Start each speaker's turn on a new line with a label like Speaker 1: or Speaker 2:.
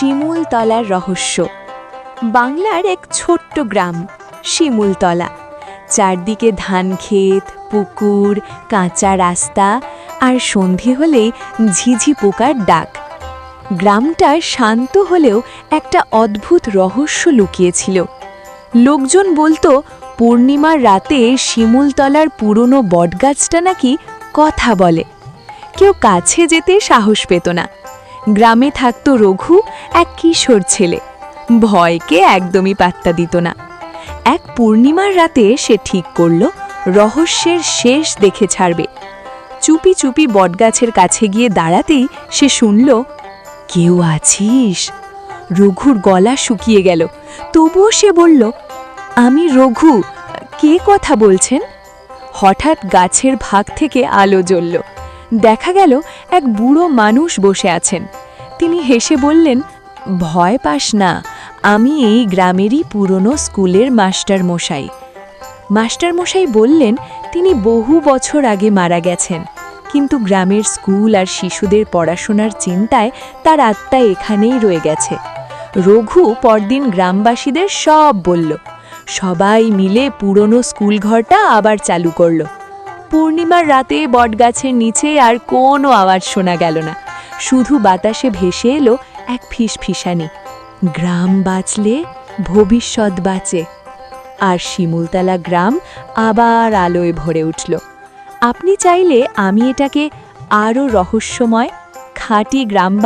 Speaker 1: শিমুলতলার রহস্য। বাংলার এক ছোট্ট গ্রাম, শিমুলতলা। চারদিকে ধান ক্ষেত পুকুর, কাঁচা রাস্তা আর সন্ধে হলেই ঝিঝি পোকার ডাক। গ্রামটা শান্ত হলেও একটা অদ্ভুত রহস্য লুকিয়েছিল। লোকজন বলতো, পূর্ণিমার রাতে শিমুলতলার পুরনো বটগাছটা নাকি কথা বলে। কেউ কাছে যেতে সাহস পেত না। গ্রামে থাকত রঘু, এক কিশোর ছেলে। ভয়কে একদমই পাত্তা দিত না। এক পূর্ণিমার রাতে সে ঠিক করল, রহস্যের শেষ দেখে ছাড়বে। চুপি চুপি বটগাছের কাছে গিয়ে দাঁড়াতেই সে শুনল, কেউ আছিস? রঘুর গলা শুকিয়ে গেল। তবুও সে বলল, আমি রঘু, কে কথা বলছেন? হঠাৎ গাছের ভাগ থেকে আলো জ্বলল। দেখা গেল এক বুড়ো মানুষ বসে আছেন। তিনি হেসে বললেন, ভয় পাস না, আমি এই গ্রামেরই পুরনো স্কুলের মাস্টার মশাই মাস্টার মশাই বললেন, তিনি বহু বছর আগে মারা গেছেন, কিন্তু গ্রামের স্কুল আর শিশুদের পড়াশোনার চিন্তায় তার আত্মা এখানেই রয়ে গেছে। রঘু পরদিন গ্রামবাসীদের সব বলল। সবাই মিলে পুরনো স্কুল ঘরটা আবার চালু করল। পূর্ণিমার রাতে বটগাছের নিচে আর কোনো আওয়াজ শোনা গেল না। শুধু বাতাসে ভেসে এলো এক ফিসফিসানি। গ্রাম বাঁচলে, ভবিষ্যৎ বাঁচে। আর শিমুলতলা গ্রাম আবার আলোয় ভরে উঠল। আপনি চাইলে আমি এটাকে আরও রহস্যময় খাঁটি গ্রাম